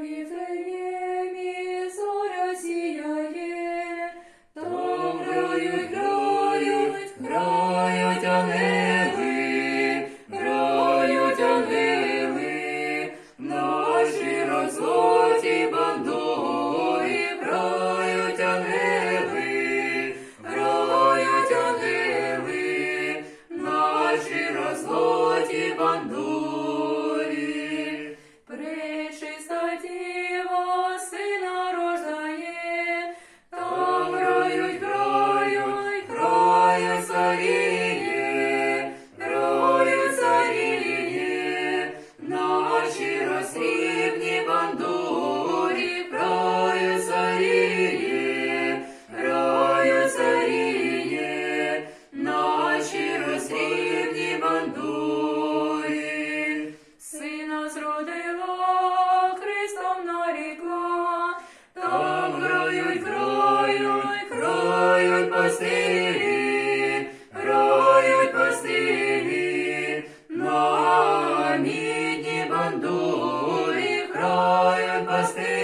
Angeli, Angeli, Angeli, Angeli, пастирі, роють пастирі, на мідні бандурі, крають пастирі.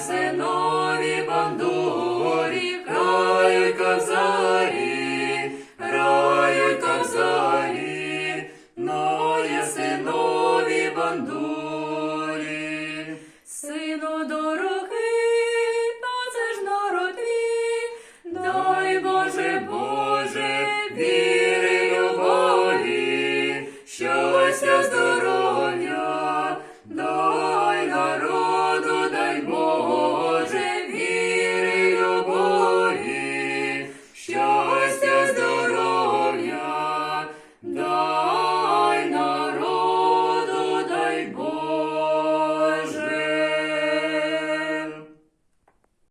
синові бандурі, краю кавзарі, краю кавзарі, ноє синові бандурі, сину дорогий, то це ж народ твій, дай Боже, Боже, віри любові, щастя здоров'я, дай народу, дай Боже.